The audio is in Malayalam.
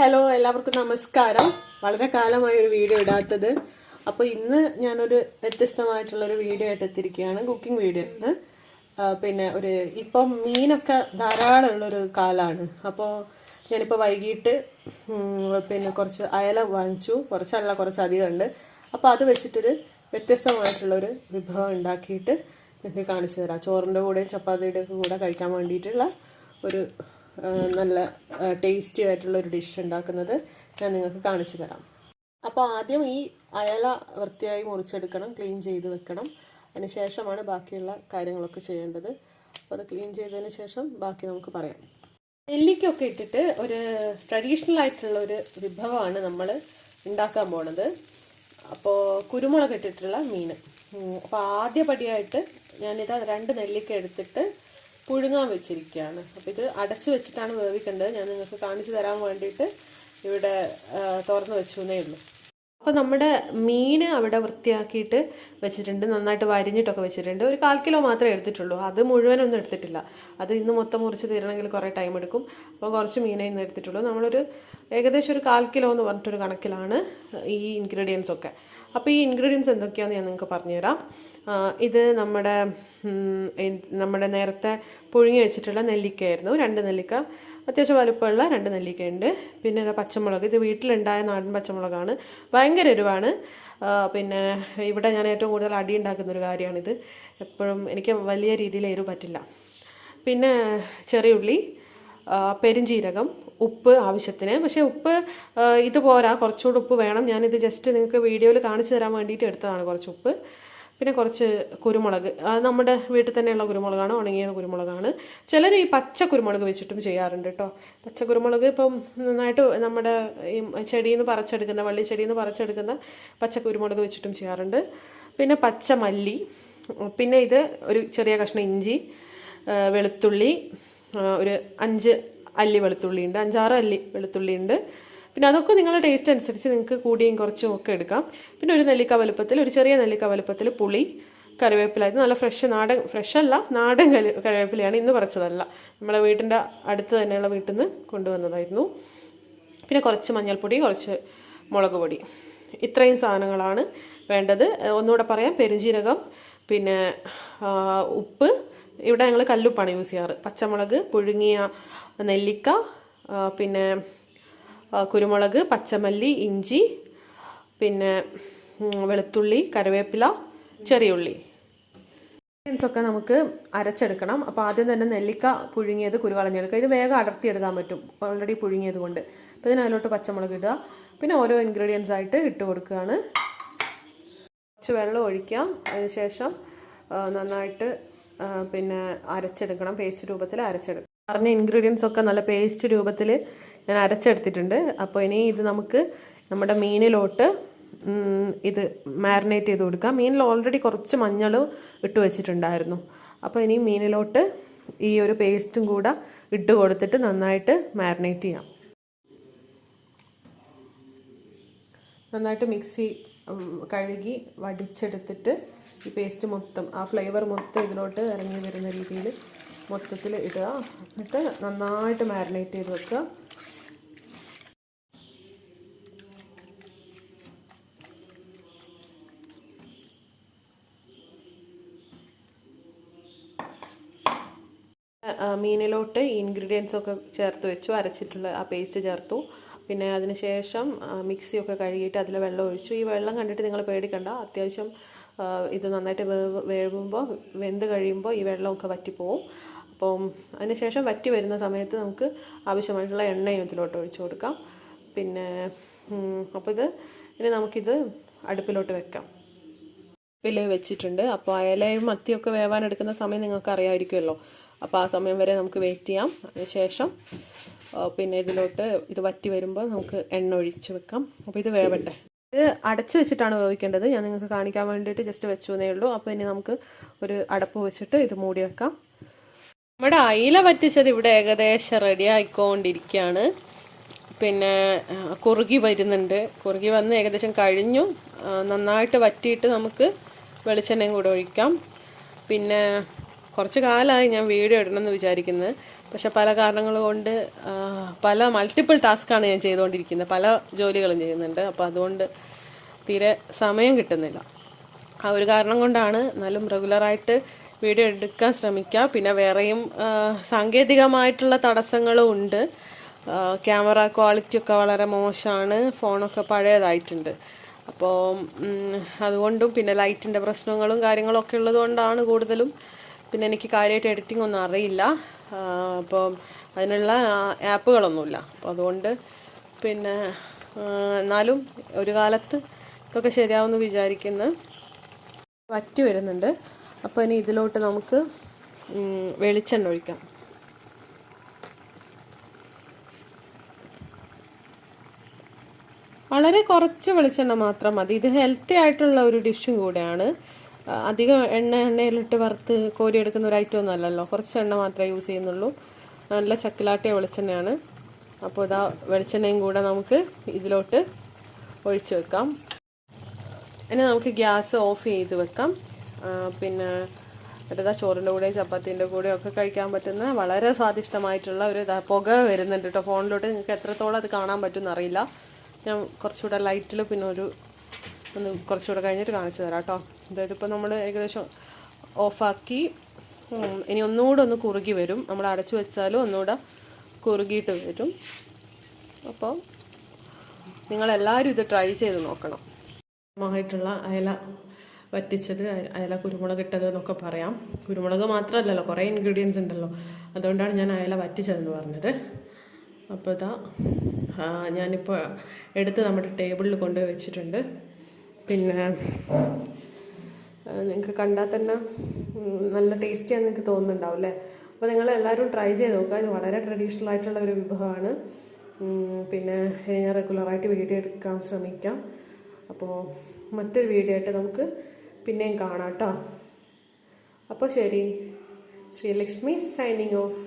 ഹലോ എല്ലാവർക്കും നമസ്കാരം. വളരെ കാലമായി ഒരു വീഡിയോ ഇടാത്തത്. അപ്പോൾ ഇന്ന് ഞാനൊരു വ്യത്യസ്തമായിട്ടുള്ള ഒരു വീഡിയോ ആയിട്ട് എത്തിയിരിക്കുകയാണ് കുക്കിംഗ് വീഡിയോ ആണ്. പിന്നെ ഒരു ഇപ്പം മീനൊക്കെ ധാരാളം ഉള്ളൊരു കാലമാണ് അപ്പോൾ ഞാനിപ്പോൾ വൈകിട്ട് പിന്നെ കുറച്ച് അയല വാങ്ങിച്ചു. കുറച്ചല്ല കുറച്ച് അധികം ഉണ്ട് അപ്പോൾ അത് വെച്ചിട്ടൊരു വ്യത്യസ്തമായിട്ടുള്ളൊരു വിഭവം ഉണ്ടാക്കിയിട്ട് നിങ്ങൾക്ക് കാണിച്ചു തരാം. ചോറിന്റെ കൂടെയും ചപ്പാത്തിയുടെ കൂടെ കഴിക്കാൻ വേണ്ടിയിട്ടുള്ള ഒരു നല്ല ടേസ്റ്റി ആയിട്ടുള്ള ഒരു ഡിഷ് ഉണ്ടാക്കുന്നത് ഞാൻ നിങ്ങൾക്ക് കാണിച്ചു തരാം. അപ്പോൾ ആദ്യം ഈ അയല വൃത്തിയായി മുറിച്ചെടുക്കണം ക്ലീൻ ചെയ്ത് വെക്കണം. അതിന് ശേഷമാണ് ബാക്കിയുള്ള കാര്യങ്ങളൊക്കെ ചെയ്യേണ്ടത്. അപ്പോൾ അത് ക്ലീൻ ചെയ്തതിന് ശേഷം ബാക്കി നമുക്ക് പറയാം. നെല്ലിക്കൊക്കെ ഇട്ടിട്ട് ഒരു ട്രഡീഷണൽ ആയിട്ടുള്ള ഒരു വിഭവമാണ് നമ്മൾ ഉണ്ടാക്കാൻ പോണത്. അപ്പോൾ കുരുമുളക് ഇട്ടിട്ടുള്ള മീൻ. അപ്പോൾ ആദ്യപടിയായിട്ട് ഞാനിത് രണ്ട് നെല്ലിക്ക എടുത്തിട്ട് പുഴുങ്ങാൻ വെച്ചിരിക്കുകയാണ്. അപ്പോൾ ഇത് അടച്ചു വെച്ചിട്ടാണ് വേവിക്കേണ്ടത്. ഞാൻ നിങ്ങൾക്ക് കാണിച്ചു തരാൻ വേണ്ടിയിട്ട് ഇവിടെ തുറന്ന് വെച്ചു എന്നേ ഉള്ളൂ. അപ്പോൾ നമ്മുടെ മീൻ അവിടെ വൃത്തിയാക്കിയിട്ട് വെച്ചിട്ടുണ്ട് നന്നായിട്ട് വരിഞ്ഞിട്ടൊക്കെ വെച്ചിട്ടുണ്ട്. ഒരു കാൽ കിലോ മാത്രമേ എടുത്തിട്ടുള്ളൂ. അത് മുഴുവനൊന്നും എടുത്തിട്ടില്ല. അത് ഇന്ന് മൊത്തം മുറിച്ച് തീരണമെങ്കിൽ കുറേ ടൈം എടുക്കും. അപ്പോൾ കുറച്ച് മീനേ ഇന്ന് എടുത്തിട്ടുള്ളൂ. നമ്മളൊരു ഏകദേശം ഒരു കാൽ കിലോ എന്ന് പറഞ്ഞിട്ടൊരു കണക്കിലാണ് ഈ ഇൻഗ്രീഡിയൻസ് ഒക്കെ. അപ്പോൾ ഈ ഇൻഗ്രീഡിയൻസ് എന്തൊക്കെയാണെന്ന് ഞാൻ നിങ്ങൾക്ക് പറഞ്ഞുതരാം. ഇത് നമ്മുടെ നമ്മുടെ നേരത്തെ പുഴുങ്ങി വെച്ചിട്ടുള്ള നെല്ലിക്കയായിരുന്നു. രണ്ട് നെല്ലിക്ക അത്യാവശ്യം വലുപ്പമുള്ള രണ്ട് നെല്ലിക്കയുണ്ട്. പിന്നെ പച്ചമുളക്. ഇത് വീട്ടിലുണ്ടായ നാടൻ പച്ചമുളകാണ്. ഭയങ്കര എരിവാണ്. പിന്നെ ഇവിടെ ഞാൻ ഏറ്റവും കൂടുതൽ അടി ഉണ്ടാക്കുന്ന ഒരു കാര്യമാണിത്. എപ്പോഴും എനിക്ക് വലിയ രീതിയിൽ എരിവ് പറ്റില്ല. പിന്നെ ചെറിയുള്ളി ഉള്ളി പെരുംജീരകം ഉപ്പ് ആവശ്യത്തിന്. പക്ഷേ ഉപ്പ് ഇത് പോരാ. കുറച്ചുകൂടി ഉപ്പ് വേണം. ഞാനിത് ജസ്റ്റ് നിങ്ങൾക്ക് വീഡിയോയിൽ കാണിച്ചു തരാൻ വേണ്ടിയിട്ട് എടുത്തതാണ് കുറച്ച് ഉപ്പ് പിന്നെ കുറച്ച് കുരുമുളക്. അത് നമ്മുടെ വീട്ടിൽ തന്നെയുള്ള കുരുമുളകാണ് ഉണങ്ങിയ കുരുമുളകാണ്. ചിലർ ഈ പച്ച കുരുമുളക് വെച്ചിട്ടും ചെയ്യാറുണ്ട് കേട്ടോ. പച്ച കുരുമുളക് ഇപ്പം നന്നായിട്ട് നമ്മുടെ ഈ ചെടിയിൽ നിന്ന് പറിച്ചെടുക്കുന്ന വള്ളി ചെടിയിൽ നിന്ന് പറിച്ചെടുക്കുന്ന പച്ച കുരുമുളക് വെച്ചിട്ടും ചെയ്യാറുണ്ട്. പിന്നെ പച്ച മല്ലി പിന്നെ ഇത് ഒരു ചെറിയ കഷ്ണം ഇഞ്ചി വെളുത്തുള്ളി ഒരു അഞ്ച് അല്ലി വെളുത്തുള്ളി ഉണ്ട് അഞ്ചാറ് അല്ലി വെളുത്തുള്ളി ഉണ്ട് പിന്നെ അതൊക്കെ നിങ്ങളുടെ ടേസ്റ്റ് അനുസരിച്ച് നിങ്ങൾക്ക് കൂടിയും കുറച്ചും ഒക്കെ എടുക്കാം. പിന്നെ ഒരു നെല്ലിക്ക വലുപ്പത്തിൽ ഒരു ചെറിയ നെല്ലിക്ക വലുപ്പത്തിൽ പുളി കറിവേപ്പില. ഇത് നല്ല ഫ്രഷ് നാടൻ ഫ്രഷ് അല്ല നാടൻ കറിവേപ്പിലയാണ് ഇന്ന് പറിച്ചതല്ല. നമ്മുടെ വീട്ടിന്റെ അടുത്ത് തന്നെയുള്ള വീട്ടിൽ നിന്ന് കൊണ്ടുവന്നതായിരുന്നു. പിന്നെ കുറച്ച് മഞ്ഞൾപ്പൊടി കുറച്ച് മുളക് പൊടി. ഇത്രയും സാധനങ്ങളാണ് വേണ്ടത്. ഒന്നുകൂടെ പറയാം. പെരുംജീരകം പിന്നെ ഉപ്പ്. ഇവിടെ ഞങ്ങൾ കല്ലുപ്പാണ് യൂസ് ചെയ്യാറ്. പച്ചമുളക് പുഴുങ്ങിയ നെല്ലിക്ക പിന്നെ കുരുമുളക് പച്ചമല്ലി ഇഞ്ചി പിന്നെ വെളുത്തുള്ളി കറിവേപ്പില ചെറിയുള്ളി ഇൻഗ്രീഡിയൻസ് ഒക്കെ നമുക്ക് അരച്ചെടുക്കണം. അപ്പോൾ ആദ്യം തന്നെ നെല്ലിക്ക പുഴുങ്ങിയത് കുരുകളഞ്ഞെടുക്കുക ഇത് വേഗം അടർത്തിയെടുക്കാൻ പറ്റും. ഓൾറെഡി പുഴുങ്ങിയത് കൊണ്ട്. അപ്പോൾ ഇതിന് അതിലോട്ട് പച്ചമുളക് ഇടുക. പിന്നെ ഓരോ ഇൻഗ്രീഡിയൻസ് ആയിട്ട് ഇട്ട് കൊടുക്കുകയാണ്. കുറച്ച് വെള്ളം ഒഴിക്കാം. അതിനുശേഷം നന്നായിട്ട് പിന്നെ അരച്ചെടുക്കണം. പേസ്റ്റ് രൂപത്തിൽ അരച്ചെടുക്കണം. പറഞ്ഞ ഇൻഗ്രീഡിയൻസ് ഒക്കെ നല്ല പേസ്റ്റ് രൂപത്തിൽ ഞാൻ അരച്ചെടുത്തിട്ടുണ്ട്. അപ്പോൾ ഇനി ഇത് നമുക്ക് നമ്മുടെ മീനിലോട്ട് ഇത് മാരിനേറ്റ് ചെയ്ത് കൊടുക്കാം. മീനിൽ ഓൾറെഡി കുറച്ച് മഞ്ഞൾ ഇട്ട് വെച്ചിട്ടുണ്ടായിരുന്നു. അപ്പോൾ ഇനി മീനിലോട്ട് ഈ ഒരു പേസ്റ്റും കൂടെ ഇട്ട് കൊടുത്തിട്ട് നന്നായിട്ട് മാരിനേറ്റ് ചെയ്യാം. നന്നായിട്ട് മിക്സി കഴുകി വടിച്ചെടുത്തിട്ട് ഈ പേസ്റ്റ് മൊത്തം ആ ഫ്ലേവർ മൊത്തം ഇതിലോട്ട് ഇറങ്ങി വരുന്ന രീതിയിൽ മൊത്തത്തിൽ ഇടുക. എന്നിട്ട് നന്നായിട്ട് മാരിനേറ്റ് ചെയ്ത് വെക്കുക. മീനിലോട്ട് ഇൻഗ്രീഡിയൻസ് ഒക്കെ ചേർത്ത് വെച്ചു അരച്ചിട്ടുള്ള ആ പേസ്റ്റ് ചേർത്തു. പിന്നെ അതിന് ശേഷം ആ, മിക്സിയൊക്കെ കഴുകിയിട്ട് അതിൽ വെള്ളം ഒഴിച്ചു. ഈ വെള്ളം കണ്ടിട്ട് നിങ്ങൾ പേടിക്കണ്ട. അത്യാവശ്യം ഇത് നന്നായിട്ട് വേവ് വേവുമ്പോൾ വെന്ത് കഴിയുമ്പോൾ ഈ വെള്ളമൊക്കെ വറ്റിപ്പോവും. അപ്പോൾ അതിന് ശേഷം വറ്റി വരുന്ന സമയത്ത് നമുക്ക് ആവശ്യമായിട്ടുള്ള എണ്ണയും ഇതിലോട്ട് ഒഴിച്ചു കൊടുക്കാം. പിന്നെ അപ്പോൾ ഇത് ഇനി നമുക്കിത് അടുപ്പിലോട്ട് വെക്കാം. വില വെച്ചിട്ടുണ്ട്. അപ്പോൾ അയലയും മത്തിയൊക്കെ വേവാൻ എടുക്കുന്ന സമയം നിങ്ങൾക്ക് അറിയാമായിരിക്കുമല്ലോ അപ്പോൾ ആ സമയം വരെ നമുക്ക് വെയിറ്റ് ചെയ്യാം. അതിനുശേഷം പിന്നെ ഇതിലോട്ട് ഇത് വറ്റി വരുമ്പോൾ നമുക്ക് എണ്ണ ഒഴിച്ച് വെക്കാം. അപ്പോൾ ഇത് വേവട്ടെ. ഇത് അടച്ചു വെച്ചിട്ടാണ് വേവിക്കേണ്ടത്. ഞാൻ നിങ്ങൾക്ക് കാണിക്കാൻ വേണ്ടിയിട്ട് ജസ്റ്റ് വെച്ചു എന്നേ ഉള്ളൂ. അപ്പോൾ ഇനി നമുക്ക് ഒരു അടപ്പ് വെച്ചിട്ട് ഇത് മൂടി വെക്കാം. നമ്മുടെ അയില വറ്റിച്ചത് ഇവിടെ ഏകദേശം റെഡി ആയിക്കൊണ്ടിരിക്കുകയാണ്. പിന്നെ കുറുകി വരുന്നുണ്ട്. കുറുകി വന്ന് ഏകദേശം കഴിഞ്ഞു. നന്നായിട്ട് വറ്റിയിട്ട് നമുക്ക് വെളിച്ചെണ്ണയും കൂടെ ഒഴിക്കാം. പിന്നെ കുറച്ച് കാലമായി ഞാൻ വീഡിയോ ഇടണമെന്ന് വിചാരിക്കുന്നത്. പക്ഷെ പല കാരണങ്ങൾ കൊണ്ട് പല മൾട്ടിപ്പിൾ ടാസ്ക്കാണ് ഞാൻ ചെയ്തുകൊണ്ടിരിക്കുന്നത്. പല ജോലികളും ചെയ്യുന്നുണ്ട്. അപ്പോൾ അതുകൊണ്ട് തീരെ സമയം കിട്ടുന്നില്ല. ആ ഒരു കാരണം കൊണ്ടാണ് എന്നാലും റെഗുലറായിട്ട് വീഡിയോ എടുക്കാൻ ശ്രമിക്കുക പിന്നെ വേറെയും സാങ്കേതികമായിട്ടുള്ള തടസ്സങ്ങളും ഉണ്ട്. ക്യാമറ ക്വാളിറ്റി ഒക്കെ വളരെ മോശമാണ്. ഫോണൊക്കെ പഴയതായിട്ടുണ്ട്. അപ്പോൾ അതുകൊണ്ടും പിന്നെ ലൈറ്റിന്റെ പ്രശ്നങ്ങളും കാര്യങ്ങളൊക്കെ ഉള്ളതുകൊണ്ടാണ് കൂടുതലും പിന്നെ എനിക്ക് കാര്യമായിട്ട് എഡിറ്റിംഗ് ഒന്നും അറിയില്ല. അപ്പോൾ അപ്പം അതിനുള്ള ആപ്പുകളൊന്നുമില്ല. അപ്പോൾ അതുകൊണ്ട് പിന്നെ എന്നാലും ഒരു കാലത്ത് ഇതൊക്കെ ശരിയാവുമെന്ന് വിചാരിക്കുന്നു. വറ്റി വരുന്നുണ്ട്. അപ്പോൾ ഇനി ഇതിലോട്ട് നമുക്ക് വെളിച്ചെണ്ണ ഒഴിക്കാം. വളരെ കുറച്ച് വെളിച്ചെണ്ണ മാത്രം മതി. ഇത് ഹെൽത്തി ആയിട്ടുള്ള ഒരു ഡിഷും കൂടെയാണ്. അധികം എണ്ണ എണ്ണയിലിട്ട് വറുത്ത് കോരിയെടുക്കുന്ന ഒരു ഐറ്റം ഒന്നും അല്ലല്ലോ. കുറച്ച് എണ്ണ മാത്രമേ യൂസ് ചെയ്യുന്നുള്ളൂ. നല്ല ചക്കിലാട്ടിയ വെളിച്ചെണ്ണയാണ്. അപ്പോൾ ഇതാ വെളിച്ചെണ്ണയും കൂടെ നമുക്ക് ഇതിലോട്ട് ഒഴിച്ചു വെക്കാം. ഇനി നമുക്ക് ഗ്യാസ് ഓഫ് ചെയ്ത് വെക്കാം. പിന്നെ മറ്റേതാ ചോറിന്റെ കൂടെയും ചപ്പാത്തിന്റെ കൂടെയും ഒക്കെ കഴിക്കാൻ പറ്റുന്ന വളരെ സ്വാദിഷ്ടമായിട്ടുള്ള ഒരു പുക വരുന്നുണ്ട് കേട്ടോ. ഫോണിലോട്ട് നിങ്ങൾക്ക് എത്രത്തോളം അത് കാണാൻ പറ്റുമെന്ന് അറിയില്ല. ഞാൻ കുറച്ചുകൂടെ ലൈറ്റിൽ പിന്നെ ഒരു ഒന്ന് കുറച്ചുകൂടെ കഴിഞ്ഞിട്ട് കാണിച്ചു തരാം കേട്ടോ. അതായത് ഇപ്പോൾ നമ്മൾ ഏകദേശം ഓഫാക്കി ഇനി ഒന്നുകൂടെ ഒന്ന് കുറുകി വരും. നമ്മൾ അടച്ചു വെച്ചാലും ഒന്നുകൂടെ കുറുകിയിട്ട് വരും. അപ്പോൾ നിങ്ങളെല്ലാവരും ഇത് ട്രൈ ചെയ്ത് നോക്കണം. മായിട്ടുള്ള അയല വറ്റിച്ചത് അയ- അയല കുരുമുളക് ഇട്ടത് എന്നൊക്കെ പറയാം. കുരുമുളക് മാത്രമല്ലല്ലോ കുറേ ഇൻഗ്രീഡിയൻസ് ഉണ്ടല്ലോ. അതുകൊണ്ടാണ് ഞാൻ അയല വറ്റിച്ചതെന്ന് പറഞ്ഞത്. അപ്പോൾ ഇതാ ഞാനിപ്പോൾ എടുത്ത് നമ്മുടെ ടേബിളിൽ കൊണ്ടുപോയി വെച്ചിട്ടുണ്ട്. പിന്നെ നിങ്ങൾക്ക് കണ്ടാൽ തന്നെ നല്ല ടേസ്റ്റിയാന്ന് നിങ്ങൾക്ക് തോന്നുന്നുണ്ടാവും അല്ലേ? അപ്പോൾ നിങ്ങൾ എല്ലാവരും ട്രൈ ചെയ്ത് നോക്കുക. ഇത് വളരെ ട്രഡീഷണൽ ആയിട്ടുള്ള ഒരു വിഭവമാണ്. പിന്നെ ഞാൻ റെഗുലറായിട്ട് വീഡിയോ എടുക്കാൻ ശ്രമിക്കാം. അപ്പോൾ മറ്റൊരു വീഡിയോ ആയിട്ട് നമുക്ക് പിന്നെയും കാണാം കേട്ടോ. അപ്പോൾ ശരി. Sreelakshmi signing off